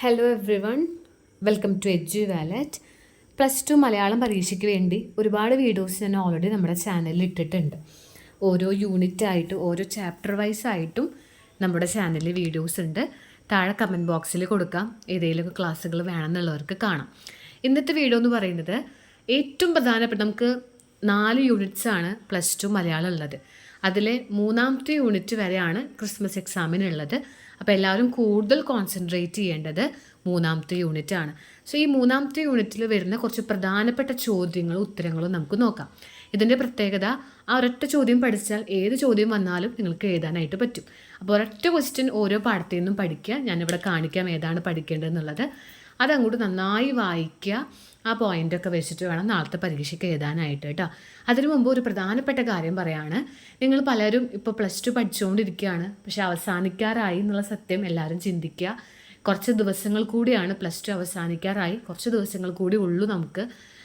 Hello everyone welcome to Edu Wallet plus two Malayalam പരീക്ഷയ്ക്ക് വേണ്ടി ഒരുപാട് വീഡിയോസ് ഞാൻ ഓൾറെഡി നമ്മുടെ ചാനലിൽ ഇട്ടിട്ടുണ്ട്. ഓരോ യൂണിറ്റ് ആയിട്ട് ഓരോ ചാപ്റ്റർ വൈസ് ആയിട്ടും നമ്മുടെ ചാനലിൽ വീഡിയോസ് ഉണ്ട്. താഴെ കമന്റ് ബോക്സിൽ കൊടുക്കാം. ഏതെങ്കിലുമൊക്കെ ക്ലാസ്സുകൾ വേണമെന്നുള്ളവർക്ക് കാണാം. ഇന്നത്തെ വീഡിയോ എന്ന് പറയുന്നത് ഏറ്റവും പ്രധാനപ്പെട്ട നമുക്ക് നാല് യൂണിറ്റ്സ് ആണ് പ്ലസ് ടു മലയാളം ഉള്ളത്. അതിലെ മൂന്നാമത്തെ യൂണിറ്റ് വരെയാണ് ക്രിസ്മസ് എക്സാമിനുള്ളത് അപ്പോൾ എല്ലാവരും കൂടുതൽ കോൺസെൻട്രേറ്റ് ചെയ്യേണ്ടത് മൂന്നാമത്തെ യൂണിറ്റ് ആണ്. സോ ഈ മൂന്നാമത്തെ യൂണിറ്റിൽ വരുന്ന കുറച്ച് പ്രധാനപ്പെട്ട ചോദ്യങ്ങളും ഉത്തരങ്ങളും നമുക്ക് നോക്കാം. ഇതിന്റെ പ്രത്യേകത ആ ഒരൊറ്റ ചോദ്യം പഠിച്ചാൽ ഏത് ചോദ്യം വന്നാലും നിങ്ങൾക്ക് എഴുതാനായിട്ട് പറ്റും. അപ്പോൾ ഒരൊറ്റ ക്വസ്റ്റ്യൻ ഓരോ പാഠത്തിൽ നിന്നും പഠിക്കുക. ഞാനിവിടെ കാണിക്കാം ഏതാണ് പഠിക്കേണ്ടതെന്നുള്ളത്. അതങ്ങോട്ട് നന്നായി വായിക്കുക. ആ പോയിന്റൊക്കെ വെച്ചിട്ട് വേണം നാളത്തെ പരീക്ഷയ്ക്ക് എഴുതാനായിട്ട് കേട്ടോ. അതിനു മുമ്പ് ഒരു പ്രധാനപ്പെട്ട കാര്യം പറയാണ്. നിങ്ങൾ പലരും ഇപ്പോൾ പ്ലസ് ടു പഠിച്ചുകൊണ്ടിരിക്കുകയാണ് പക്ഷെ അവസാനിക്കാറായി എന്നുള്ള സത്യം എല്ലാവരും ചിന്തിക്കുക. കുറച്ച് ദിവസങ്ങൾ കൂടിയാണ് പ്ലസ് ടു അവസാനിക്കാറായി. കുറച്ച് ദിവസങ്ങൾ കൂടി ഉള്ളൂ നമുക്ക്.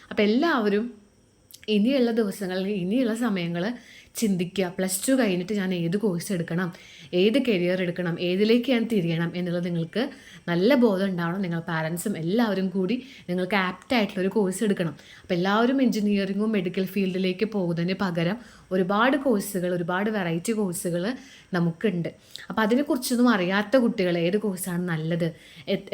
അപ്പോൾ എല്ലാവരും ഇനിയുള്ള ദിവസങ്ങളിൽ ഇനിയുള്ള സമയങ്ങൾ ചിന്തിക്കുക. പ്ലസ് ടു കഴിഞ്ഞിട്ട് ഞാൻ ഏത് കോഴ്സ് എടുക്കണം? ഏത് കരിയർ എടുക്കണം ഏതിലേക്ക് ഞാൻ തിരിയണം എന്നുള്ളത് നിങ്ങൾക്ക് നല്ല ബോധം ഉണ്ടാവണം. നിങ്ങൾ പാരൻസും എല്ലാവരും കൂടി നിങ്ങൾക്ക് ആപ്റ്റ് ആയിട്ടുള്ള ഒരു കോഴ്സ് എടുക്കണം. അപ്പോൾ എല്ലാവരും എഞ്ചിനീയറിങ്ങും മെഡിക്കൽ ഫീൽഡിലേക്ക് പോകുന്നതിന് പകരം ഒരുപാട് കോഴ്സുകൾ ഒരുപാട് വെറൈറ്റി കോഴ്സുകൾ നമുക്കുണ്ട്. അപ്പോൾ അതിനെക്കുറിച്ചൊന്നും അറിയാത്ത കുട്ടികൾ ഏത് കോഴ്സാണ് നല്ലത്?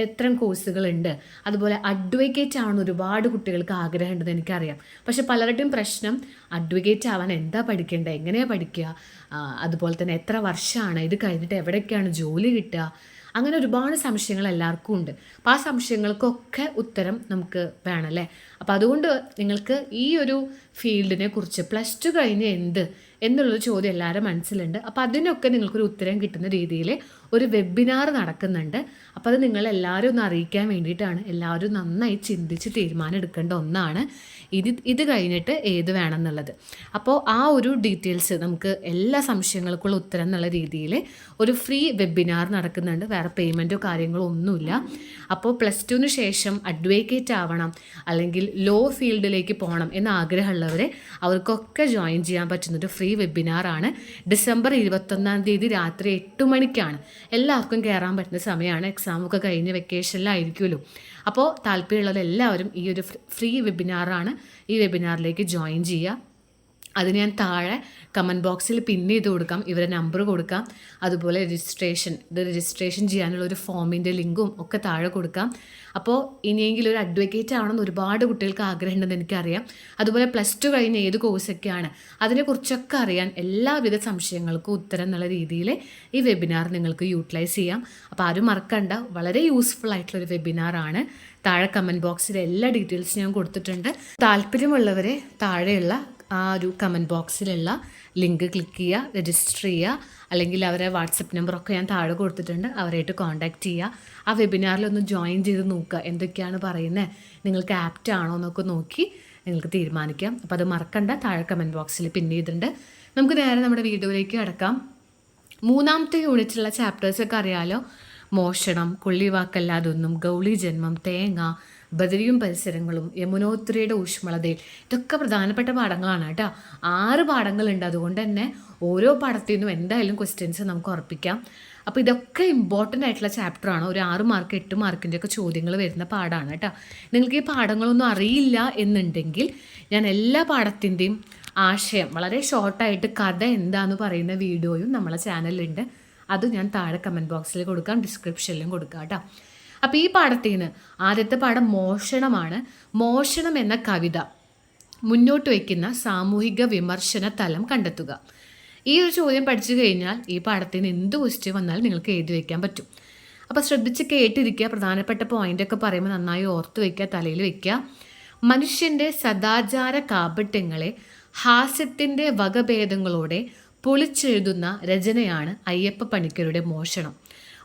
എത്ര കോഴ്സുകളുണ്ട് അതുപോലെ അഡ്വക്കേറ്റ് ആവണം ഒരുപാട് കുട്ടികൾക്ക് ആഗ്രഹമുണ്ടെന്ന് എനിക്കറിയാം. പക്ഷെ പലരുടെയും പ്രശ്നം അഡ്വക്കേറ്റ് ആവാൻ എന്താ പഠിക്കേണ്ടത്? എങ്ങനെയാണ് പഠിക്കുക? അതുപോലെ തന്നെ എത്ര വർഷമാണ്? ഇത് കഴിഞ്ഞിട്ട് എവിടെയൊക്കെയാണ് ജോലി കിട്ടുക? അങ്ങനെ ഒരുപാട് സംശയങ്ങൾ എല്ലാവർക്കും ഉണ്ട്. അപ്പോൾ ആ സംശയങ്ങൾക്കൊക്കെ ഉത്തരം നമുക്ക് വേണമല്ലേ അപ്പോൾ അതുകൊണ്ട് നിങ്ങൾക്ക് ഈ ഒരു ഫീൽഡിനെ കുറിച്ച് പ്ലസ് ടു കഴിഞ്ഞ് എന്ത് എന്നുള്ളൊരു ചോദ്യം എല്ലാവരും മനസ്സിലുണ്ട്. അപ്പോൾ അതിനൊക്കെ നിങ്ങൾക്കൊരു ഉത്തരം കിട്ടുന്ന രീതിയിൽ ഒരു വെബിനാർ നടക്കുന്നുണ്ട്. അപ്പോൾ അത് നിങ്ങളെല്ലാവരും ഒന്ന് അറിയിക്കാൻ വേണ്ടിയിട്ടാണ്. എല്ലാവരും നന്നായി ചിന്തിച്ച് തീരുമാനം എടുക്കേണ്ട ഒന്നാണ്. ഇത് ഇത് കഴിഞ്ഞിട്ട് ഏത് വേണം എന്നുള്ളത് അപ്പോൾ ആ ഒരു ഡീറ്റെയിൽസ് നമുക്ക് എല്ലാ സംശയങ്ങൾക്കുള്ള ഉത്തരം എന്നുള്ള രീതിയിൽ ഒരു ഫ്രീ വെബിനാർ നടക്കുന്നുണ്ട്. വേറെ പേയ്മെന്റോ കാര്യങ്ങളോ ഒന്നുമില്ല. അപ്പോൾ പ്ലസ് ടുവിന് ശേഷം അഡ്വക്കേറ്റ് ആവണം. അല്ലെങ്കിൽ ലോ ഫീൽഡിലേക്ക് പോകണം എന്ന ആഗ്രഹമുള്ളവരെ അവർക്കൊക്കെ ജോയിൻ ചെയ്യാൻ പറ്റുന്നൊരു ഫ്രീ വെബിനാറാണ് ഡിസംബർ ഇരുപത്തൊന്നാം തീയതി രാത്രി എട്ട് മണിക്കാണ്. എല്ലാവർക്കും കയറാൻ പറ്റുന്ന സമയമാണ്. എക്സാമൊക്കെ കഴിഞ്ഞ് വെക്കേഷനിലായിരിക്കുമല്ലോ അപ്പോൾ താല്പര്യമുള്ളത് എല്ലാവരും ഈ ഒരു ഫ്രീ വെബിനാറാണ് ഈ വെബിനാറിലേക്ക് ജോയിൻ ചെയ്യുക. അതിന് ഞാൻ താഴെ കമന്റ് ബോക്സിൽ പിൻ ചെയ്ത് കൊടുക്കാം. ഇവരെ നമ്പർ കൊടുക്കാം. അതുപോലെ രജിസ്ട്രേഷൻ ഇത് രജിസ്ട്രേഷൻ ചെയ്യാനുള്ള ഒരു ഫോമിന്റെ ലിങ്കും ഒക്കെ താഴെ കൊടുക്കാം. അപ്പോൾ ഇനിയെങ്കിലും ഒരു അഡ്വക്കേറ്റ് ആവണമെന്ന് ഒരുപാട് കുട്ടികൾക്ക് ആഗ്രഹമുണ്ടെന്ന് എനിക്കറിയാം. അതുപോലെ പ്ലസ് ടു കഴിഞ്ഞ ഏത് കോഴ്സൊക്കെയാണ് അതിനെക്കുറിച്ചൊക്കെ അറിയാൻ എല്ലാവിധ സംശയങ്ങൾക്കും ഉത്തരം എന്നുള്ള രീതിയിൽ ഈ വെബിനാർ നിങ്ങൾക്ക് യൂട്ടിലൈസ് ചെയ്യാം. അപ്പോൾ ആരും മറക്കണ്ട വളരെ യൂസ്ഫുൾ ആയിട്ടുള്ള ഒരു വെബിനാറാണ് താഴെ കമന്റ് ബോക്സിൽ എല്ലാ ഡീറ്റെയിൽസും ഞാൻ കൊടുത്തിട്ടുണ്ട്. താല്പര്യമുള്ളവരെ താഴെയുള്ള ആ ഒരു കമന്റ് ബോക്സിലുള്ള ലിങ്ക് ക്ലിക്ക് ചെയ്യുക രജിസ്റ്റർ ചെയ്യുക അല്ലെങ്കിൽ അവരെ വാട്സപ്പ് നമ്പറൊക്കെ ഞാൻ താഴെ കൊടുത്തിട്ടുണ്ട് അവരായിട്ട് കോൺടാക്റ്റ് ചെയ്യുക. ആ വെബിനാറിൽ ഒന്ന് ജോയിൻ ചെയ്ത് നോക്കുക എന്തൊക്കെയാണ് പറയുന്നത് നിങ്ങൾക്ക് ആപ്റ്റ് ആണോ എന്നൊക്കെ നോക്കി നിങ്ങൾക്ക് തീരുമാനിക്കാം. അപ്പോൾ അത് മറക്കണ്ട താഴെ കമന്റ് ബോക്സിൽ പിൻ ചെയ്തിട്ടുണ്ട്. നമുക്ക് നേരെ നമ്മുടെ വീഡിയോയിലേക്ക് കിടക്കാം. മൂന്നാമത്തെ യൂണിറ്റിലുള്ള ചാപ്റ്റേഴ്സൊക്കെ അറിയാലോ. മോഷണം കൊള്ളിവാക്കല്ലാതൊന്നും ഗൗളി ജന്മം തേങ്ങ ബദരിയും പരിസരങ്ങളും യമുനോത്രിയുടെ ഊഷ്മളതയിൽ. ഇതൊക്കെ പ്രധാനപ്പെട്ട പാഠങ്ങളാണ് കേട്ടോ. ആറ് പാഠങ്ങളുണ്ട്. അതുകൊണ്ട് തന്നെ ഓരോ പാഠത്തിൽ നിന്നും എന്തായാലും ക്വസ്റ്റ്യൻസ് നമുക്ക് ഉറപ്പിക്കാം. അപ്പോൾ ഇതൊക്കെ ഇമ്പോർട്ടന്റ് ആയിട്ടുള്ള ചാപ്റ്ററാണ് ഒരു ആറ് മാർക്ക് എട്ട് മാർക്കിന്റെ ഒക്കെ ചോദ്യങ്ങൾ വരുന്ന പാഠമാണ് കേട്ടോ. നിങ്ങൾക്ക് ഈ പാഠങ്ങളൊന്നും അറിയില്ല എന്നുണ്ടെങ്കിൽ ഞാൻ എല്ലാ പാഠത്തിന്റെയും ആശയം വളരെ ഷോർട്ടായിട്ട് കഥ എന്താന്ന് പറയുന്ന വീഡിയോയും നമ്മളെ ചാനലിലുണ്ട് അത് ഞാൻ താഴെ കമന്റ് ബോക്സിൽ കൊടുക്കാം ഡിസ്ക്രിപ്ഷനിലും കൊടുക്കാം കേട്ടോ. അപ്പോൾ ഈ പാഠത്തിൽ നിന്ന് ആദ്യത്തെ പാഠം മോഷണമാണ്. മോഷണം എന്ന കവിത മുന്നോട്ട് വയ്ക്കുന്ന സാമൂഹിക വിമർശന തലം കണ്ടെത്തുക. ഈ ഒരു ചോദ്യം പഠിച്ചു കഴിഞ്ഞാൽ ഈ പാഠത്തിൽ നിന്ന് എന്ത് ക്വസ്റ്റ്യൻ വന്നാലും നിങ്ങൾക്ക് എഴുതി വയ്ക്കാൻ പറ്റും. അപ്പോൾ ശ്രദ്ധിച്ച് കേട്ടിരിക്കുക. പ്രധാനപ്പെട്ട പോയിന്റൊക്കെ പറയുമ്പോൾ നന്നായി ഓർത്ത് വയ്ക്കുക തലയിൽ വയ്ക്കുക. മനുഷ്യന്റെ സദാചാര കാപട്യങ്ങളെ ഹാസ്യത്തിന്റെ വകഭേദങ്ങളോടെ പൊളിച്ചെഴുതുന്ന രചനയാണ് അയ്യപ്പ പണിക്കരുടെ മോഷണം.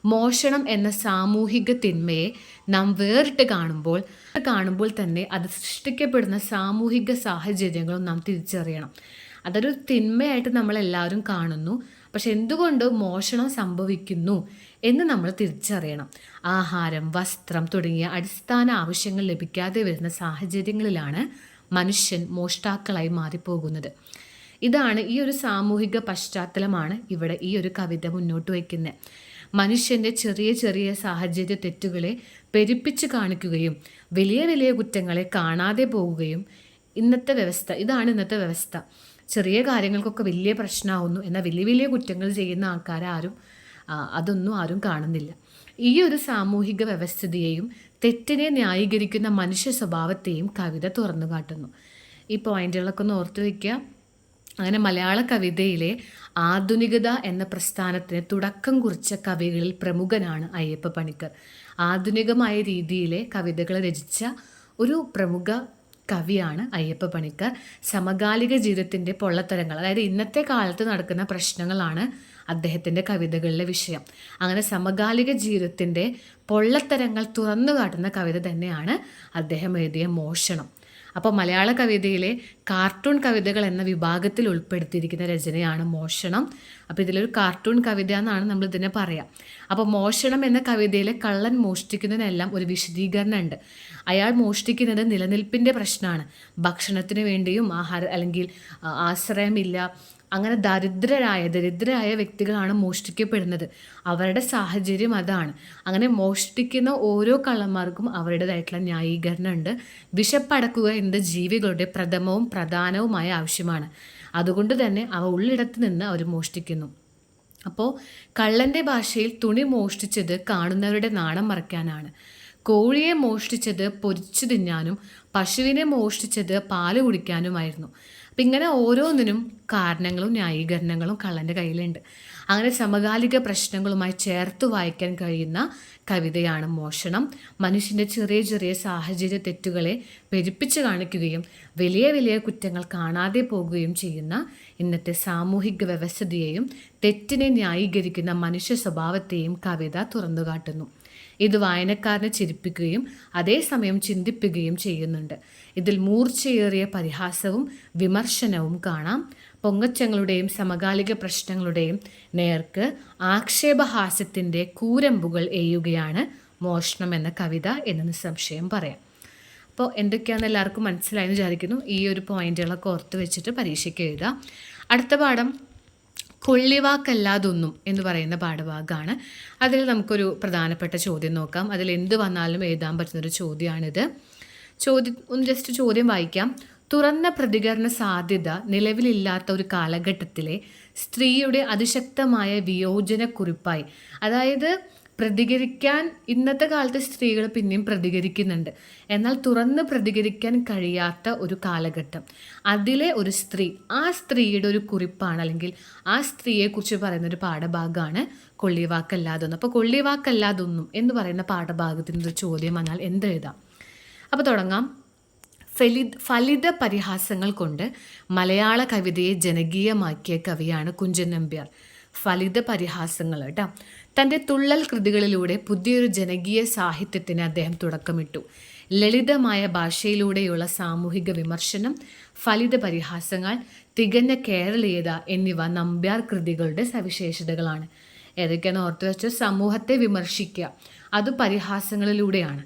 മോഷണം എന്ന സാമൂഹിക തിന്മയെ നാം വേറിട്ട് കാണുമ്പോൾ കാണുമ്പോൾ തന്നെ അത് സൃഷ്ടിക്കപ്പെടുന്ന സാമൂഹിക സാഹചര്യങ്ങളും നാം തിരിച്ചറിയണം. അതൊരു തിന്മയായിട്ട് നമ്മൾ എല്ലാവരും കാണുന്നു. പക്ഷെ എന്തുകൊണ്ട് മോഷണം സംഭവിക്കുന്നു എന്ന് നമ്മൾ തിരിച്ചറിയണം. ആഹാരം വസ്ത്രം തുടങ്ങിയ അടിസ്ഥാന ആവശ്യങ്ങൾ ലഭിക്കാതെ വരുന്ന സാഹചര്യങ്ങളിലാണ് മനുഷ്യൻ മോഷ്ടാക്കളായി മാറിപ്പോകുന്നത്. ഇതാണ് ഈ ഒരു സാമൂഹിക പശ്ചാത്തലമാണ് ഇവിടെ ഈ ഒരു കവിത മുന്നോട്ട് വയ്ക്കുന്നത്. മനുഷ്യന്റെ ചെറിയ ചെറിയ സാഹചര്യ തെറ്റുകളെ പെരുപ്പിച്ച് കാണിക്കുകയും വലിയ വലിയ കുറ്റങ്ങളെ കാണാതെ പോവുകയും ഇന്നത്തെ വ്യവസ്ഥ ഇതാണ് ഇന്നത്തെ വ്യവസ്ഥ. ചെറിയ കാര്യങ്ങൾക്കൊക്കെ വലിയ പ്രശ്നമാവുന്നു എന്നാൽ വലിയ വലിയ കുറ്റങ്ങൾ ചെയ്യുന്ന ആൾക്കാരെ ആരും അതൊന്നും ആരും കാണുന്നില്ല. ഈ ഒരു സാമൂഹിക വ്യവസ്ഥിതിയെയും തെറ്റിനെ ന്യായീകരിക്കുന്ന മനുഷ്യ സ്വഭാവത്തെയും കവിത തുറന്നു കാട്ടുന്നു. ഈ പോയിന്റുകളൊക്കെ ഒന്ന് ഓർത്തു വയ്ക്കുക. അങ്ങനെ മലയാള കവിതയിലെ ആധുനികത എന്ന പ്രസ്ഥാനത്തിന് തുടക്കം കുറിച്ച കവികളിൽ പ്രമുഖനാണ് അയ്യപ്പ പണിക്കർ. ആധുനികമായ രീതിയിലെ കവിതകൾ രചിച്ച ഒരു പ്രമുഖ കവിയാണ് അയ്യപ്പ പണിക്കർ. സമകാലിക ജീവിതത്തിന്റെ പൊള്ളത്തരങ്ങൾ അതായത് ഇന്നത്തെ കാലത്ത് നടക്കുന്ന പ്രശ്നങ്ങളാണ് അദ്ദേഹത്തിന്റെ കവിതകളിലെ വിഷയം. അങ്ങനെ സമകാലിക ജീവിതത്തിന്റെ പൊള്ളത്തരങ്ങൾ തുറന്നു കാട്ടുന്ന കവിത തന്നെയാണ് അദ്ദേഹം എഴുതിയ മോഷണം. അപ്പോൾ മലയാള കവിതയിലെ കാർട്ടൂൺ കവിതകൾ എന്ന വിഭാഗത്തിൽ ഉൾപ്പെടുത്തിയിരിക്കുന്ന രചനയാണ് മോഷണം. അപ്പോൾ ഇതിലൊരു കാർട്ടൂൺ കവിത എന്നാണ് നമ്മൾ ഇതിനെ പറയാം. അപ്പോൾ മോഷണം എന്ന കവിതയിലെ കള്ളൻ മോഷ്ടിക്കുന്നതിനെല്ലാം ഒരു വിശദീകരണം ഉണ്ട് അയാൾ മോഷ്ടിക്കുന്നത് നിലനിൽപ്പിന്റെ പ്രശ്നമാണ്. ഭക്ഷണത്തിന് വേണ്ടിയും ആഹാര അല്ലെങ്കിൽ ആശ്രയമില്ല അങ്ങനെ ദരിദ്രരായ ദരിദ്രരായ വ്യക്തികളാണ് മോഷ്ടിക്കപ്പെടുന്നത്. അവരുടെ സാഹചര്യം അതാണ്. അങ്ങനെ മോഷ്ടിക്കുന്ന ഓരോ കള്ളന്മാർക്കും അവരുടേതായിട്ടുള്ള ന്യായീകരണം ഉണ്ട് വിശപ്പടക്കുക എന്നത് ജീവികളുടെ പ്രഥമവും പ്രധാനവുമായ ആവശ്യമാണ്. അതുകൊണ്ട് തന്നെ അവ ഉള്ളിടത്ത് നിന്ന് അവർ മോഷ്ടിക്കുന്നു. അപ്പോൾ കള്ളന്റെ ഭാഷയിൽ തുണി മോഷ്ടിച്ചത് കാണുന്നവരുടെ നാണം മറയ്ക്കാനാണ്. കോഴിയെ മോഷ്ടിച്ചത് പൊരിച്ചു തിന്നാനും പശുവിനെ മോഷ്ടിച്ചത് പാൽ കുടിക്കാനുമായിരുന്നു. അപ്പം ഇങ്ങനെ ഓരോന്നിനും കാരണങ്ങളും ന്യായീകരണങ്ങളും കള്ളന്റെ കയ്യിലുണ്ട്. അങ്ങനെ സമകാലിക പ്രശ്നങ്ങളുമായി ചേർത്ത് വായിക്കാൻ കഴിയുന്ന കവിതയാണ് മോഷണം. മനുഷ്യന്റെ ചെറിയ ചെറിയ സാഹചര്യ തെറ്റുകളെ പെരുപ്പിച്ച് കാണിക്കുകയും വലിയ വലിയ കുറ്റങ്ങൾ കാണാതെ പോകുകയും ചെയ്യുന്ന ഇന്നത്തെ സാമൂഹിക വ്യവസ്ഥിതിയെയും തെറ്റിനെ ന്യായീകരിക്കുന്ന മനുഷ്യ സ്വഭാവത്തെയും കവിത തുറന്നുകാട്ടുന്നു. ഇത് വായനക്കാരനെ ചിരിപ്പിക്കുകയും അതേസമയം ചിന്തിപ്പിക്കുകയും ചെയ്യുന്നുണ്ട്. ഇതിൽ മൂർച്ചയേറിയ പരിഹാസവും വിമർശനവും കാണാം. പൊങ്ങച്ചങ്ങളുടെയും സമകാലിക പ്രശ്നങ്ങളുടെയും നേർക്ക് ആക്ഷേപഹാസ്യത്തിന്റെ കൂരമ്പുകൾ എയ്യുകയാണ് മോഷണം എന്ന കവിത എന്ന് നിസ്സംശയം പറയാം. അപ്പോൾ എന്തൊക്കെയാണെന്ന് എല്ലാവർക്കും മനസ്സിലായെന്ന് വിചാരിക്കുന്നു. ഈ ഒരു പോയിന്റുകളൊക്കെ ഓർത്ത് വെച്ചിട്ട് പരീക്ഷയ്ക്ക് എഴുതാം. അടുത്ത പാഠം കൊള്ളിവാക്കല്ലാതൊന്നും എന്ന് പറയുന്ന പാഠഭാഗമാണ് അതിൽ നമുക്കൊരു പ്രധാനപ്പെട്ട ചോദ്യം നോക്കാം. അതിൽ എന്ത് വന്നാലും എഴുതാൻ പറ്റുന്നൊരു ചോദ്യമാണിത് ചോദ്യം ഒന്ന് ജസ്റ്റ് ചോദ്യം വായിക്കാം. തുറന്ന പ്രതികരണ സാധ്യത നിലവിലില്ലാത്ത ഒരു കാലഘട്ടത്തിലെ സ്ത്രീയുടെ അതിശക്തമായ വിയോജനക്കുറിപ്പായി. അതായത് പ്രതികരിക്കാൻ ഇന്നത്തെ കാലത്തെ സ്ത്രീകൾ പിന്നെയും പ്രതികരിക്കുന്നുണ്ട്. എന്നാൽ തുറന്ന് പ്രതികരിക്കാൻ കഴിയാത്ത ഒരു കാലഘട്ടം. അതിലെ ഒരു സ്ത്രീ ആ സ്ത്രീയുടെ ഒരു കുറിപ്പാണ് അല്ലെങ്കിൽ ആ സ്ത്രീയെക്കുറിച്ച് പറയുന്ന ഒരു പാഠഭാഗമാണ് കൊള്ളിവാക്കല്ലാതൊന്നും. അപ്പോൾ കൊള്ളിവാക്കല്ലാതൊന്നും എന്ന് പറയുന്ന പാഠഭാഗത്തിന്റെ ഒരു ചോദ്യം വന്നാൽ എന്തെഴുതാം അപ്പോൾ തുടങ്ങാം. ഫലി ഫലിത പരിഹാസങ്ങൾ കൊണ്ട് മലയാള കവിതയെ ജനകീയമാക്കിയ കവിയാണ് കുഞ്ചൻ നമ്പ്യാർ. ഫലിത പരിഹാസങ്ങൾ കേട്ടോ. തന്റെ തുള്ളൽ കൃതികളിലൂടെ പുതിയൊരു ജനകീയ സാഹിത്യത്തിന് അദ്ദേഹം തുടക്കമിട്ടു. ലളിതമായ ഭാഷയിലൂടെയുള്ള സാമൂഹിക വിമർശനം ഫലിത പരിഹാസങ്ങൾ തികഞ്ഞ കേരളീയത എന്നിവ നമ്പ്യാർ കൃതികളുടെ സവിശേഷതകളാണ്. ഏതൊക്കെയാണ് ഓർത്തു വെച്ച് സമൂഹത്തെ വിമർശിക്കുക. അത് പരിഹാസങ്ങളിലൂടെയാണ്.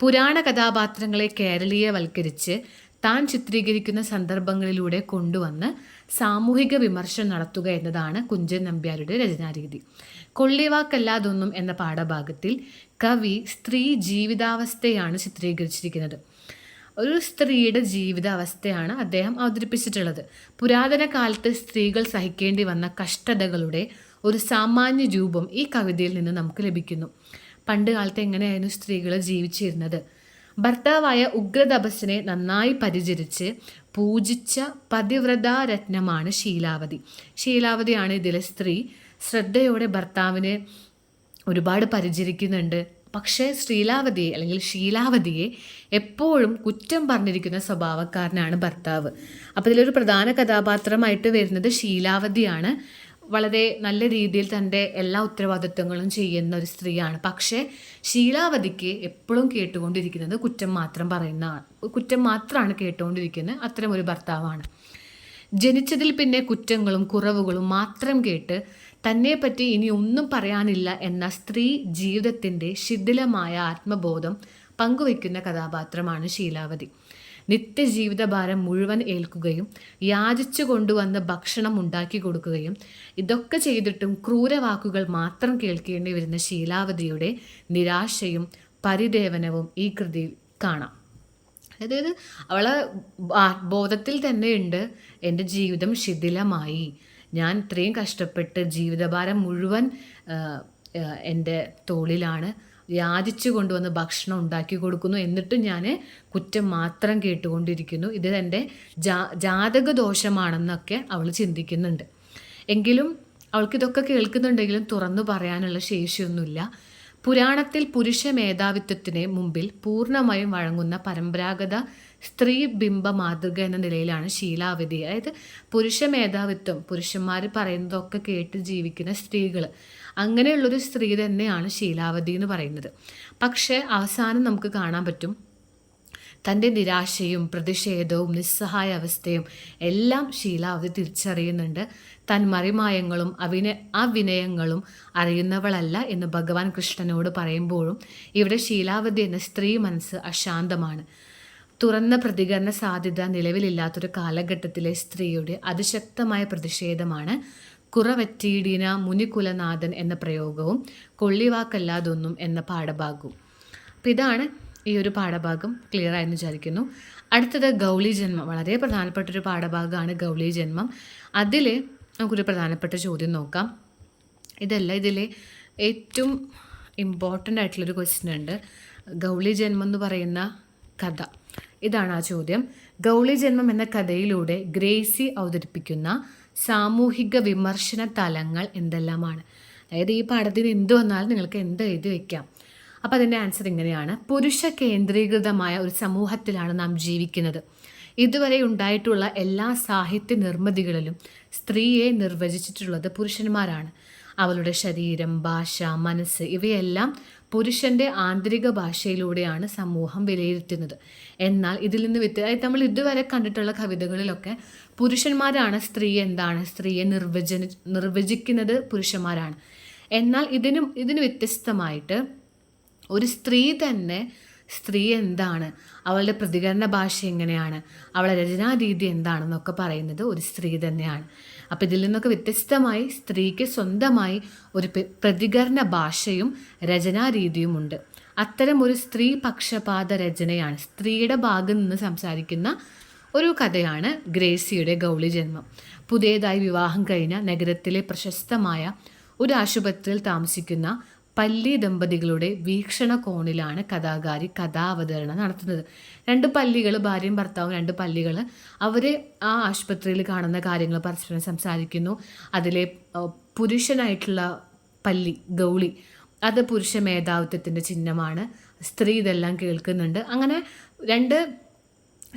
പുരാണ കഥാപാത്രങ്ങളെ കേരളീയവൽക്കരിച്ച് താൻ ചിത്രീകരിക്കുന്ന സന്ദർഭങ്ങളിലൂടെ കൊണ്ടുവന്ന് സാമൂഹിക വിമർശനം നടത്തുക എന്നതാണ് കുഞ്ചൻ നമ്പ്യാരുടെ രചനാരീതി. കൊള്ളിവാക്കല്ലാതൊന്നും എന്ന പാഠഭാഗത്തിൽ കവി സ്ത്രീ ജീവിതാവസ്ഥയാണ് ചിത്രീകരിച്ചിരിക്കുന്നത്. ഒരു സ്ത്രീയുടെ ജീവിതാവസ്ഥയാണ് അദ്ദേഹം അവതരിപ്പിച്ചിട്ടുള്ളത്. പുരാതന കാലത്ത് സ്ത്രീകൾ സഹിക്കേണ്ടി വന്ന കഷ്ടതകളുടെ ഒരു സാമാന്യ രൂപം ഈ കവിതയിൽ നിന്ന് നമുക്ക് ലഭിക്കുന്നു. പണ്ട് കാലത്ത് എങ്ങനെയായിരുന്നു സ്ത്രീകൾ ജീവിച്ചിരുന്നത്? ഭർത്താവായ ഉഗ്രതപസ്സിനെ നന്നായി പരിചരിച്ച് പൂജിച്ച പതിവ്രതാരത്നമാണ് ശീലാവതി. ശീലാവതിയാണ് ഇതിലെ സ്ത്രീ. ശ്രദ്ധയോടെ ഭർത്താവിനെ ഒരുപാട് പരിചരിക്കുന്നുണ്ട്. പക്ഷേ ശ്രീലാവതിയെ അല്ലെങ്കിൽ ശീലാവതിയെ എപ്പോഴും കുറ്റം പറഞ്ഞിരിക്കുന്ന സ്വഭാവക്കാരനാണ് ഭർത്താവ്. അപ്പോൾ ഇതിലൊരു പ്രധാന കഥാപാത്രമായിട്ട് വരുന്നത് ശീലാവതിയാണ്. വളരെ നല്ല രീതിയിൽ തന്റെ എല്ലാ ഉത്തരവാദിത്വങ്ങളും ചെയ്യുന്ന ഒരു സ്ത്രീയാണ്. പക്ഷേ ശീലാവതിക്ക് എപ്പോഴും കേട്ടുകൊണ്ടിരിക്കുന്നത് കുറ്റം മാത്രം പറയുന്ന കുറ്റം മാത്രമാണ് കേട്ടുകൊണ്ടിരിക്കുന്നത് അത്തരം ഒരു ഭർത്താവാണ്. ജനിച്ചതിൽ പിന്നെ കുറ്റങ്ങളും കുറവുകളും മാത്രം കേട്ട് തന്നെപ്പറ്റി ഇനി ഒന്നും പറയാനില്ല എന്ന സ്ത്രീ ജീവിതത്തിന്റെ ശിഥിലമായ ആത്മബോധം പങ്കുവയ്ക്കുന്ന കഥാപാത്രമാണ് ശീലാവതി. നിത്യജീവിത ഭാരം മുഴുവൻ ഏൽക്കുകയും യാചിച്ചു കൊണ്ടുവന്ന് ഭക്ഷണം ഉണ്ടാക്കി കൊടുക്കുകയും ഇതൊക്കെ ചെയ്തിട്ടും ക്രൂരവാക്കുകൾ മാത്രം കേൾക്കേണ്ടി വരുന്ന ശീലാവതിയുടെ നിരാശയും പരിദേവനവും ഈ കൃതിയിൽ കാണാം. അതായത് അവളെ ബോധത്തിൽ തന്നെയുണ്ട് എന്റെ ജീവിതം ശിഥിലമായി. ഞാൻ ഇത്രയും കഷ്ടപ്പെട്ട് ജീവിതഭാരം മുഴുവൻ എന്റെ തോളിലാണ് യാചിച്ചു കൊണ്ടുവന്ന് ഭക്ഷണം ഉണ്ടാക്കി കൊടുക്കുന്നു എന്നിട്ടും ഞാൻ കുറ്റം മാത്രം കേട്ടുകൊണ്ടിരിക്കുന്നു. ഇത് എന്റെ ജാ ജാതക ദോഷമാണെന്നൊക്കെ അവൾ ചിന്തിക്കുന്നുണ്ട്. എങ്കിലും അവൾക്കിതൊക്കെ കേൾക്കുന്നുണ്ടെങ്കിലും തുറന്നു പറയാനുള്ള ശേഷിയൊന്നുമില്ല. പുരാണത്തിൽ പുരുഷ മേധാവിത്വത്തിന് മുമ്പിൽ പൂർണമായും വഴങ്ങുന്ന പരമ്പരാഗത സ്ത്രീ ബിംബ മാതൃക എന്ന നിലയിലാണ് ശീലാവധി. അതായത് പുരുഷ മേധാവിത്വം പുരുഷന്മാർ പറയുന്നതൊക്കെ കേട്ട് ജീവിക്കുന്ന സ്ത്രീകൾ അങ്ങനെയുള്ളൊരു സ്ത്രീ തന്നെയാണ് ശീലാവധി എന്ന് പറയുന്നത്. പക്ഷേ അവസാനം നമുക്ക് കാണാൻ പറ്റും തന്റെ നിരാശയും പ്രതിഷേധവും നിസ്സഹായ അവസ്ഥയും എല്ലാം ശീലാവതി തിരിച്ചറിയുന്നുണ്ട്. തൻ മറിമായങ്ങളും അവിന അവിനയങ്ങളും അറിയുന്നവളല്ല എന്ന് ഭഗവാൻ കൃഷ്ണനോട് പറയുമ്പോഴും ഇവിടെ ശീലാവതി എന്ന സ്ത്രീ മനസ്സ് അശാന്തമാണ്. തുറന്ന പ്രതികരണ സാധ്യത നിലവിലില്ലാത്തൊരു കാലഘട്ടത്തിലെ സ്ത്രീയുടെ അതിശക്തമായ പ്രതിഷേധമാണ് കുറവറ്റീടീന മുനികുലനാഥൻ എന്ന പ്രയോഗവും കൊള്ളിവാക്കല്ലാതൊന്നും എന്ന പാഠഭാഗവും. അപ്പം ഇതാണ് ഈ ഒരു പാഠഭാഗം ക്ലിയർ ആയെന്ന് വിചാരിക്കുന്നു. അടുത്തത് ഗൗളി ജന്മം. വളരെ പ്രധാനപ്പെട്ട ഒരു പാഠഭാഗമാണ് ഗൗളി ജന്മം. അതിൽ നമുക്കൊരു പ്രധാനപ്പെട്ട ചോദ്യം നോക്കാം. ഇതല്ല ഇതിലെ ഏറ്റവും ഇമ്പോർട്ടന്റ് ആയിട്ടുള്ളൊരു ക്വസ്റ്റ്യൻ ഉണ്ട്. ഗൗളി ജന്മം എന്ന് പറയുന്ന കഥ. ഇതാണ് ആ ചോദ്യം. ഗൗളി ജന്മം എന്ന കഥയിലൂടെ ഗ്രേസി അവതരിപ്പിക്കുന്ന സാമൂഹിക വിമർശന തലങ്ങൾ എന്തെല്ലാമാണ്? അതായത് ഈ പാഠത്തിന് എന്ത് വന്നാലും നിങ്ങൾക്ക് എന്ത് എഴുതി വയ്ക്കാം അപ്പോൾ അതിന്റെ ആൻസർ ഇങ്ങനെയാണ്. പുരുഷ കേന്ദ്രീകൃതമായ ഒരു സമൂഹത്തിലാണ് നാം ജീവിക്കുന്നത്. ഇതുവരെ ഉണ്ടായിട്ടുള്ള എല്ലാ സാഹിത്യ നിർമ്മിതികളിലും സ്ത്രീയെ നിർവചിച്ചിട്ടുള്ളത് പുരുഷന്മാരാണ്. അവളുടെ ശരീരം ഭാഷ മനസ്സ് ഇവയെല്ലാം പുരുഷന്റെ ആന്തരിക ഭാഷയിലൂടെയാണ് സമൂഹം വിലയിരുത്തുന്നത്. എന്നാൽ ഇതിൽ നിന്ന് വ്യത്യ അതായത് നമ്മൾ ഇതുവരെ കണ്ടിട്ടുള്ള കവിതകളിലൊക്കെ പുരുഷന്മാരാണ് സ്ത്രീ എന്താണ്? സ്ത്രീയെ നിർവചന നിർവചിക്കുന്നത് പുരുഷന്മാരാണ്. എന്നാൽ ഇതിനും ഇതിന് വ്യത്യസ്തമായിട്ട് ഒരു സ്ത്രീ തന്നെ സ്ത്രീ എന്താണ്? അവളുടെ പ്രതികരണ ഭാഷ എങ്ങനെയാണ്? അവളുടെ രചനാരീതി എന്താണെന്നൊക്കെ പറയുന്നത് ഒരു സ്ത്രീ തന്നെയാണ്. അപ്പോൾ ഇതിൽ നിന്നൊക്കെ വ്യത്യസ്തമായി സ്ത്രീക്ക് സ്വന്തമായി ഒരു പ്രതികരണ ഭാഷയും രചനാരീതിയുമുണ്ട് അത്തരം ഒരു സ്ത്രീ പക്ഷപാത രചനയാണ് സ്ത്രീയുടെ ഭാഗം നിന്ന് സംസാരിക്കുന്ന ഒരു കഥയാണ് ഗ്രേസിയുടെ ഗൗളി ജന്മം പുതിയതായി വിവാഹം കഴിഞ്ഞ നഗരത്തിലെ പ്രശസ്തമായ ഒരു ആശുപത്രിയിൽ താമസിക്കുന്ന പല്ലി ദമ്പതികളുടെ വീക്ഷണകോണിലാണ് കഥാകാരി കഥാവതരണം നടത്തുന്നത്. രണ്ട് പല്ലികൾ ഭാര്യയും ഭർത്താവും രണ്ട് പല്ലികൾ അവർ ആ ആശുപത്രിയിൽ കാണുന്ന കാര്യങ്ങൾ പരസ്പരം സംസാരിക്കുന്നു. അതിലെ പുരുഷനായിട്ടുള്ള പല്ലി ഗൗളി അത് പുരുഷ മേധാവിത്വത്തിന്റെ ചിഹ്നമാണ്. സ്ത്രീ ഇതെല്ലാം കേൾക്കുന്നുണ്ട്. അങ്ങനെ രണ്ട്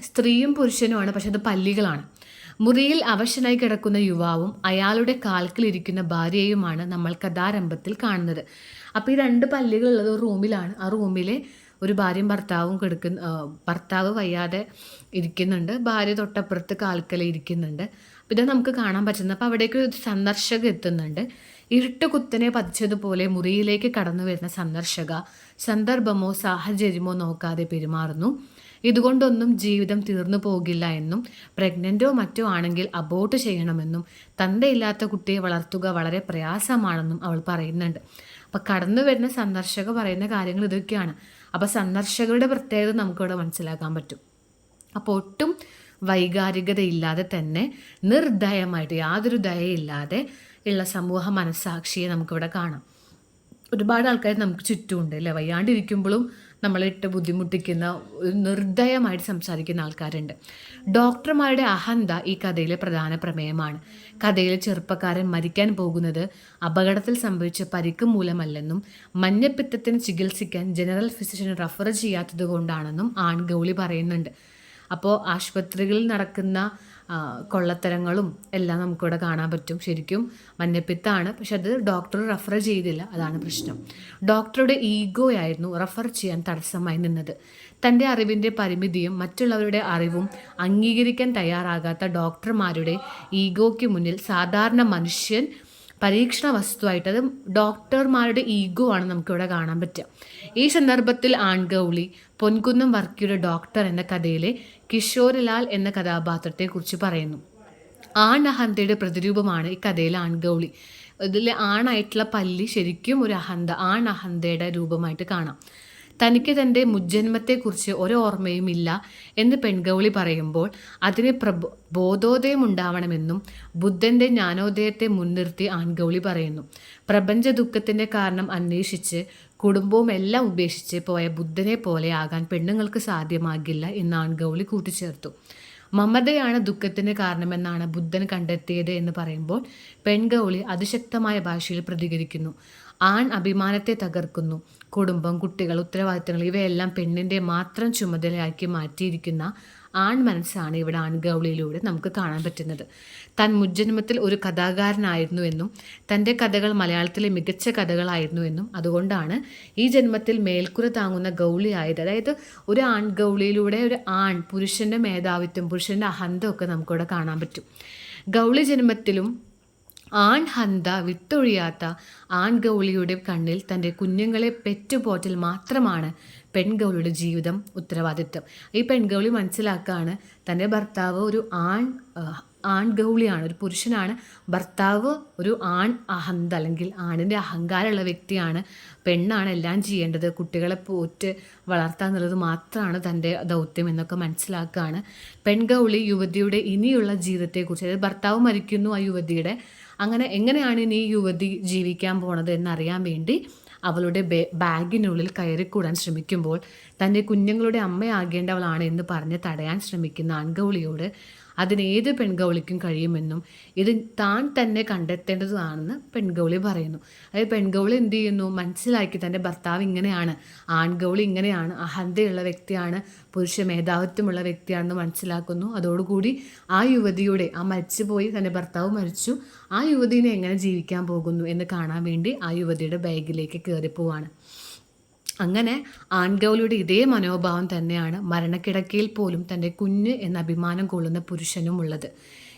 സ്ത്രീയും പുരുഷനുമാണ് പക്ഷെ അത് പല്ലികളാണ്. മുറിയിൽ അവശനായി കിടക്കുന്ന യുവാവും അയാളുടെ കാൽക്കിലിരിക്കുന്ന ഭാര്യയുമാണ് നമ്മൾ കഥാരംഭത്തിൽ കാണുന്നത്. അപ്പോൾ ഈ രണ്ട് പല്ലികളുള്ളത് റൂമിലാണ്. ആ റൂമിലെ ഒരു ഭാര്യയും ഭർത്താവും കിടക്കുന്ന ഭർത്താവ് വയ്യാതെ ഇരിക്കുന്നുണ്ട്. ഭാര്യ തൊട്ടപ്പുറത്ത് കാൽക്കല ഇരിക്കുന്നുണ്ട്. ഇത് നമുക്ക് കാണാൻ പറ്റുന്നത്. അപ്പോൾ അവിടേക്ക് ഒരു സന്ദർശക എത്തുന്നുണ്ട്. ഇരുട്ട് കുത്തനെ പതിച്ചതുപോലെ മുറിയിലേക്ക് കടന്നു വരുന്ന സന്ദർശക സന്ദർഭമോ സാഹചര്യമോ നോക്കാതെ പെരുമാറുന്നു. ഇതുകൊണ്ടൊന്നും ജീവിതം തീർന്നു പോകില്ല എന്നും പ്രഗ്നന്റോ മറ്റോ ആണെങ്കിൽ അബോട്ട് ചെയ്യണമെന്നും തന്തയില്ലാത്ത കുട്ടിയെ വളർത്തുക വളരെ പ്രയാസമാണെന്നും അവൾ പറയുന്നുണ്ട്. അപ്പോൾ കടന്നു വരുന്ന സന്ദർശക പറയുന്ന കാര്യങ്ങൾ ഇതൊക്കെയാണ്. അപ്പോൾ സന്ദർശകരുടെ പ്രത്യേകത നമുക്കിവിടെ മനസ്സിലാക്കാൻ പറ്റും. അപ്പോൾ ഒട്ടും വൈകാരികതയില്ലാതെ തന്നെ നിർദയമായിട്ട് യാതൊരു ദയയില്ലാതെ ഉള്ള സമൂഹ മനസ്സാക്ഷിയെ നമുക്കിവിടെ കാണാം. ഒരുപാട് ആൾക്കാർ നമുക്ക് ചുറ്റുമുണ്ട് അല്ലേ? വയ്യാണ്ടിരിക്കുമ്പോഴും നമ്മളിട്ട് ബുദ്ധിമുട്ടിക്കുന്ന നിർദ്ദയമായിട്ട് സംസാരിക്കുന്ന ആൾക്കാരുണ്ട്. ഡോക്ടർമാരുടെ അഹന്ത ഈ കഥയിലെ പ്രധാന പ്രമേയമാണ്. കഥയിലെ ചെറുപ്പക്കാരൻ മരിക്കാൻ പോകുന്നത് അപകടത്തിൽ സംഭവിച്ച പരിക്ക് മൂലമല്ലെന്നും മഞ്ഞപ്പിത്തത്തിന് ചികിത്സിക്കാൻ ജനറൽ ഫിസിഷ്യൻ റഫർ ചെയ്യാത്തത് കൊണ്ടാണെന്നും ആൺഗൗളി പറയുന്നുണ്ട്. അപ്പോൾ ആശുപത്രികളിൽ നടക്കുന്ന കൊള്ളത്തരങ്ങളും എല്ലാം നമുക്കിവിടെ കാണാൻ പറ്റും ശരിക്കും. മഞ്ഞപ്പിത്താണ്. പക്ഷെ അത് ഡോക്ടർ റെഫർ ചെയ്തില്ല. അതാണ് പ്രശ്നം. ഡോക്ടറുടെ ഈഗോ ആയിരുന്നു റെഫർ ചെയ്യാൻ തടസ്സമായി നിന്നത്. തന്റെ അറിവിന്റെ പരിമിതിയും മറ്റുള്ളവരുടെ അറിവും അംഗീകരിക്കാൻ തയ്യാറാകാത്ത ഡോക്ടർമാരുടെ ഈഗോയ്ക്ക് മുന്നിൽ സാധാരണ മനുഷ്യൻ പരീക്ഷണ വസ്തുവായിട്ട് അത് ഡോക്ടർമാരുടെ ഈഗോ ആണ് നമുക്കിവിടെ കാണാൻ പറ്റുക. ഈ സന്ദർഭത്തിൽ ആൺഗൗളി പൊൻകുന്നം വർക്കിയുടെ ഡോക്ടർ എന്ന കഥയിലെ കിഷോരലാൽ എന്ന കഥാപാത്രത്തെക്കുറിച്ച് പറയുന്നു. ആൺ അഹന്തയുടെ പ്രതിരൂപമാണ് ഈ കഥയിലെ ആൺഗൗളി. ഇതിൽ ആണായിട്ടുള്ള പല്ലി ശരിക്കും ഒരു അഹന്ത ആൺ അഹന്തയുടെ രൂപമായിട്ട് കാണാം. തനിക്ക് തന്റെ മുജ്ജന്മത്തെക്കുറിച്ച് ഒരോർമ്മയും ഇല്ല എന്ന് പെൺഗൗളി പറയുമ്പോൾ അതിന് പ്രബോ ബോധോദയം ഉണ്ടാവണമെന്നും ബുദ്ധന്റെ ജ്ഞാനോദയത്തെ മുൻനിർത്തി ആൺഗൗളി പറയുന്നു. പ്രപഞ്ച ദുഃഖത്തിന്റെ കാരണം അന്വേഷിച്ച് കുടുംബവും എല്ലാം ഉപേക്ഷിച്ച് പോയ ബുദ്ധനെ പോലെ ആകാൻ പെണ്ണുങ്ങൾക്ക് സാധ്യമാകില്ല എന്ന് ആൺഗൗളി കൂട്ടിച്ചേർത്തു. മമതയാണ് ദുഃഖത്തിന് കാരണമെന്നാണ് ബുദ്ധൻ കണ്ടെത്തിയത് എന്ന് പറയുമ്പോൾ പെൺഗൗളി അതിശക്തമായ ഭാഷയിൽ പ്രതികരിക്കുന്നു. ആൺ അഭിമാനത്തെ തകർക്കുന്നു. കുടുംബം കുട്ടികൾ ഉത്തരവാദിത്തങ്ങൾ ഇവയെല്ലാം പെണ്ണിന്റെ മാത്രം ചുമതലയാക്കി മാറ്റിയിരിക്കുന്ന ആൺ മനസ്സാണ് ഇവിടെ ആൺഗൗളിയിലൂടെ നമുക്ക് കാണാൻ പറ്റുന്നത്. താൻ മുജ്ജന്മത്തിൽ ഒരു കഥാകാരനായിരുന്നു എന്നും തന്റെ കഥകൾ മലയാളത്തിലെ മികച്ച കഥകളായിരുന്നു എന്നും അതുകൊണ്ടാണ് ഈ ജന്മത്തിൽ മേൽക്കുര താങ്ങുന്ന ഗൗളിയായത്. അതായത് ഒരു ആൺഗൗളിയിലൂടെ ഒരു ആൺ പുരുഷന്റെ മേധാവിത്വം പുരുഷന്റെ അഹന്തമൊക്കെ നമുക്കിവിടെ കാണാൻ പറ്റും. ഗൗളി ജന്മത്തിലും ആൺ ഹന്ത വിട്ടൊഴിയാത്ത ആൺഗൗളിയുടെ കണ്ണിൽ തന്റെ കുഞ്ഞുങ്ങളെ പെറ്റുപോറ്റൽ മാത്രമാണ് പെൺഗൗളിയുടെ ജീവിതം ഉത്തരവാദിത്വം. ഈ പെൺഗൗളി മനസ്സിലാക്കുകയാണ് തന്റെ ഭർത്താവ് ഒരു ആൺ ആൺഗൗളിയാണ് ഒരു പുരുഷനാണ്. ഭർത്താവ് ഒരു ആൺ അഹന്ത അല്ലെങ്കിൽ ആണിന്റെ അഹങ്കാരമുള്ള വ്യക്തിയാണ്. പെണ്ണാണ് എല്ലാം ചെയ്യേണ്ടത്. കുട്ടികളെ പോറ്റ് വളർത്തുക എന്നുള്ളത് മാത്രമാണ് തന്റെ ദൗത്യം എന്നൊക്കെ മനസ്സിലാക്കുകയാണ് പെൺഗൗളി യുവതിയുടെ ഇനിയുള്ള ജീവിതത്തെക്കുറിച്ച് അതായത് ഭർത്താവ് മരിക്കുന്നു ആ യുവതിയുടെ അങ്ങനെ എങ്ങനെയാണ് ഇനി യുവതി ജീവിക്കാൻ പോണത് എന്നറിയാൻ വേണ്ടി അവളുടെ ബാഗിനുള്ളിൽ കയറിക്കൂടാൻ ശ്രമിക്കുമ്പോൾ തന്റെ കുഞ്ഞുങ്ങളുടെ അമ്മയാകേണ്ടവളാണ് എന്ന് പറഞ്ഞ് തടയാൻ ശ്രമിക്കുന്ന ആൺഗൗളിയോട് അതിനേത് പെൺഗൗളിക്കും കഴിയുമെന്നും ഇത് താൻ തന്നെ കണ്ടെത്തേണ്ടതാണെന്ന് പെൺഗൗളി പറയുന്നു. അതായത് പെൺഗൗളി എന്ത് ചെയ്യുന്നു? മനസ്സിലാക്കി തന്റെ ഭർത്താവ് ഇങ്ങനെയാണ്. ആൺഗൗളി ഇങ്ങനെയാണ്. അഹന്തയുള്ള വ്യക്തിയാണ്. പുരുഷ മേധാവിത്വമുള്ള വ്യക്തിയാണെന്ന് മനസ്സിലാക്കുന്നു. അതോടുകൂടി ആ യുവതിയുടെ ആ മരിച്ചുപോയി തന്റെ ഭർത്താവ് മരിച്ചു. ആ യുവതിനെ എങ്ങനെ ജീവിക്കാൻ പോകുന്നു എന്ന് കാണാൻ വേണ്ടി ആ യുവതിയുടെ ബാഗിലേക്ക് കയറിപ്പോവാണ്. അങ്ങനെ ആൺഗൗലിയുടെ ഇതേ മനോഭാവം തന്നെയാണ് മരണക്കിടക്കയിൽ പോലും തന്റെ കുഞ്ഞ് എന്ന അഭിമാനം കൊള്ളുന്ന പുരുഷനും ഉള്ളത്.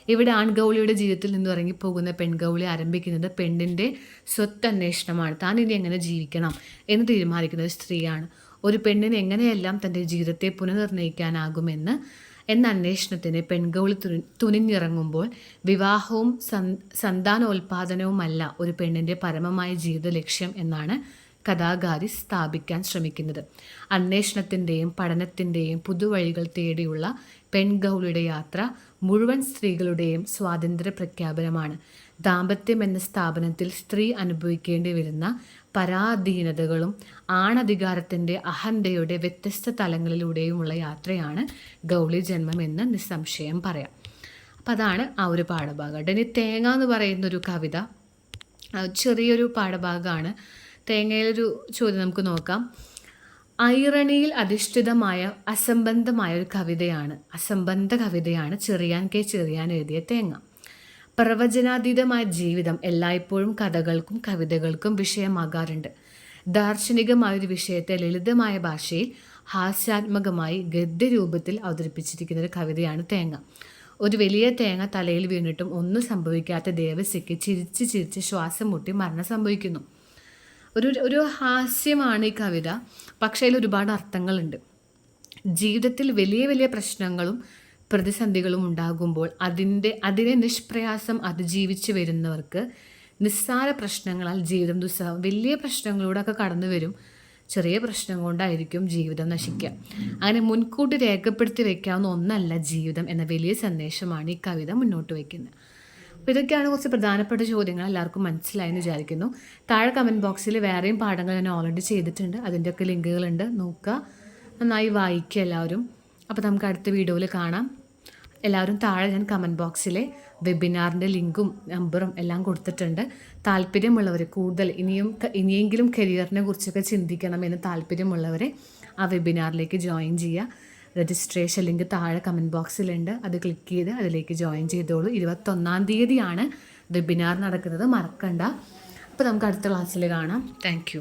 ഇവിടെ ആൺഗൗളിയുടെ ജീവിതത്തിൽ നിന്ന് ഇറങ്ങിപ്പോകുന്ന പെൺഗൗളി ആരംഭിക്കുന്നത് പെണ്ണിന്റെ സ്വത്ത് അന്വേഷണമാണ് താൻ ഇനി എങ്ങനെ ജീവിക്കണം എന്ന് തീരുമാനിക്കുന്നത് സ്ത്രീയാണ്. ഒരു പെണ്ണിന് എങ്ങനെയെല്ലാം തന്റെ ജീവിതത്തെ പുനർനിർണയിക്കാനാകുമെന്ന് എന്ന അന്വേഷണത്തിന് പെൺഗൗളി തുനി തുനിഞ്ഞിറങ്ങുമ്പോൾ വിവാഹവും സന്താനോൽപാദനവുമല്ല ഒരു പെണ്ണിന്റെ പരമമായ ജീവിത ലക്ഷ്യം എന്നാണ് കഥാകാരി സ്ഥാപിക്കാൻ ശ്രമിക്കുന്നത്. അന്വേഷണത്തിന്റെയും പഠനത്തിന്റെയും പുതുവഴികൾ തേടിയുള്ള പെൺഗൗളിയുടെ യാത്ര മുഴുവൻ സ്ത്രീകളുടെയും സ്വാതന്ത്ര്യ പ്രഖ്യാപനമാണ്. ദാമ്പത്യം എന്ന സ്ഥാപനത്തിൽ സ്ത്രീ അനുഭവിക്കേണ്ടി വരുന്ന പരാധീനതകളും ആണധികാരത്തിന്റെ അഹന്തയുടെ വ്യത്യസ്ത തലങ്ങളിലൂടെയുമുള്ള യാത്രയാണ് ഗൗളി ജന്മം എന്ന് നിസ്സംശയം പറയാം. അപ്പം അതാണ് ആ ഒരു പാഠഭാഗം. ഇനി തേങ്ങ എന്ന് പറയുന്നൊരു കവിത ചെറിയൊരു പാഠഭാഗമാണ് തേങ്ങയിലൊരു ചോദ്യം നമുക്ക് നോക്കാം. ഐറണിയിൽ അധിഷ്ഠിതമായ അസംബന്ധമായ ഒരു കവിതയാണ്. അസംബന്ധ കവിതയാണ് ചെറിയാൻ കെ ചെറിയാൻ എഴുതിയ തേങ്ങ. പ്രവചനാതീതമായ ജീവിതം എല്ലായ്പ്പോഴും കഥകൾക്കും കവിതകൾക്കും വിഷയമാകാറുണ്ട്. ദാർശനികമായ ഒരു വിഷയത്തെ ലളിതമായ ഭാഷയിൽ ഹാസ്യാത്മകമായി ഗദ്യരൂപത്തിൽ അവതരിപ്പിച്ചിരിക്കുന്ന ഒരു കവിതയാണ് തേങ്ങ. ഒരു വലിയ തേങ്ങ തലയിൽ വീണിട്ടും ഒന്നും സംഭവിക്കാത്ത ദേവസ്യയ്ക്ക് ചിരിച്ച് ചിരിച്ച് ശ്വാസം മുട്ടി മരണം സംഭവിക്കുന്നു. ഒരു ഒരു ഹാസ്യമാണ് ഈ കവിത. പക്ഷേ അതിൽ ഒരുപാട് അർത്ഥങ്ങളുണ്ട്. ജീവിതത്തിൽ വലിയ വലിയ പ്രശ്നങ്ങളും പ്രതിസന്ധികളും ഉണ്ടാകുമ്പോൾ അതിന്റെ അതിനെ നിഷ്പ്രയാസം അതിജീവിച്ച് വരുന്നവർക്ക് നിസ്സാര പ്രശ്നങ്ങളാൽ ജീവിതം ദുസ്സ വലിയ പ്രശ്നങ്ങളോടൊക്കെ കടന്നു വരും. ചെറിയ പ്രശ്നം കൊണ്ടായിരിക്കും ജീവിതം നശിക്കുക. അങ്ങനെ മുൻകൂട്ടി രേഖപ്പെടുത്തി വയ്ക്കാവുന്ന ഒന്നല്ല ജീവിതം എന്ന വലിയ സന്ദേശമാണ് ഈ കവിത മുന്നോട്ട് വയ്ക്കുന്നത്. അപ്പോൾ ഇതൊക്കെയാണ് കുറച്ച് പ്രധാനപ്പെട്ട ചോദ്യങ്ങൾ എല്ലാവർക്കും മനസ്സിലായെന്ന് വിചാരിക്കുന്നു. താഴെ കമന്റ് ബോക്സിൽ വേറെയും പാഠങ്ങൾ ഞാൻ ഓൾറെഡി ചെയ്തിട്ടുണ്ട്. അതിന്റെയൊക്കെ ലിങ്കുകളുണ്ട്. നോക്കുക. നന്നായി വായിക്കുക എല്ലാവരും. അപ്പോൾ നമുക്ക് അടുത്ത വീഡിയോയിൽ കാണാം. എല്ലാവരും താഴെ ഞാൻ കമന്റ് ബോക്സിലെ വെബിനാറിന്റെ ലിങ്കും നമ്പറും എല്ലാം കൊടുത്തിട്ടുണ്ട്. താല്പര്യമുള്ളവർ കൂടുതൽ ഇനിയും ഇനിയെങ്കിലും കരിയറിനെ കുറിച്ചൊക്കെ ചിന്തിക്കണം എന്ന് താല്പര്യമുള്ളവരെ ആ വെബിനാറിലേക്ക് ജോയിൻ ചെയ്യുക. രജിസ്ട്രേഷൻ ലിങ്ക് താഴെ കമന്റ് ബോക്സിലുണ്ട് അത് ക്ലിക്ക് ചെയ്ത് അതിലേക്ക് ജോയിൻ ചെയ്തോളൂ. ഇരുപത്തൊന്നാം തീയതിയാണ് വെബിനാർ നടക്കുന്നത്. മറക്കണ്ട. അപ്പോൾ നമുക്ക് അടുത്ത ക്ലാസ്സിൽ കാണാം. താങ്ക്